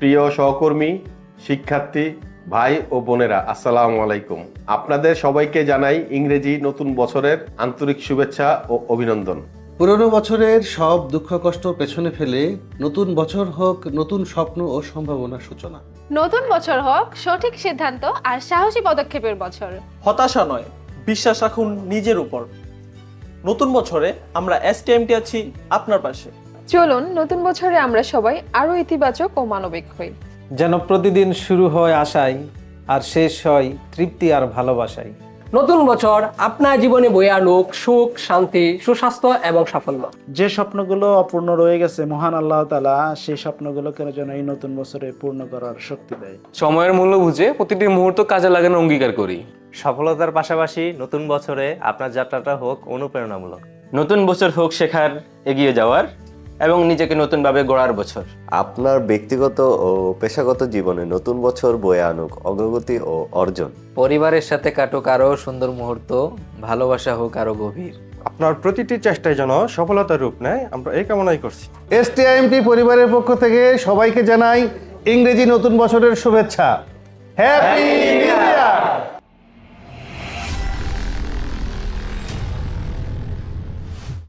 প্রিয় সহকর্মী শিক্ষার্থী ভাই ও বোনেরা আসসালামু আলাইকুম। আপনাদের সবাইকে জানাই ইংরেজি নতুন বছরের আন্তরিক শুভেচ্ছা ও অভিনন্দন। পুরনো বছরের সব দুঃখ কষ্ট পেছনে ফেলে নতুন বছর হোক নতুন স্বপ্ন ও সম্ভাবনার সূচনা। নতুন বছর হোক সঠিক সিদ্ধান্ত আর সাহসী পদক্ষেপের বছর। হতাশা নয় বিশ্বাস রাখুন নিজের উপর। নতুন বছরে আমরা এসটিএমটি আছি আপনার পাশে। চলুন নতুন বছরে আমরা সবাই আরও ইতিবাচক ও মানবিক হই। যেন প্রতিদিন শুরু হয় আশায় আর শেষ হয় তৃপ্তি আর ভালোবাসায়। নতুন বছর আপনার জীবনে বয়ে আনুক সুখ শান্তি সুস্বাস্থ্য এবং সাফল্য। যে স্বপ্নগুলো অপূর্ণ রয়ে গেছে মহান আল্লাহ তালা সেই স্বপ্নগুলোকে যেন এই নতুন বছরে পূর্ণ করার শক্তি দেয়? সময়ের মূল্য বুঝে প্রতিটি মুহূর্ত কাজে লাগানোর অঙ্গীকার করি। সফলতার পাশাপাশি নতুন বছরে আপনার যাত্রাটা হোক অনুপ্রেরণামূলক। নতুন বছর হোক শেখার এগিয়ে যাওয়ার এবং নিজেকে নতুনভাবে গড়ার বছর। আপনার ব্যক্তিগত ও পেশাগত জীবনে নতুন বছর বয়ে আনুক অগ্রগতি ও অর্জন। পরিবারের সাথে কাটুক আরও সুন্দর মুহূর্ত ভালোবাসা হোক আরও গভীর। আপনার প্রতিটি চেষ্টায় যেন সফলতার রূপ নেয় আমরা এই কামনাই করছি। এসটিআইএমটি পরিবারের পক্ষ থেকে সবাইকে জানাই ইংরেজি নতুন বছরের শুভেচ্ছা। হ্যাপি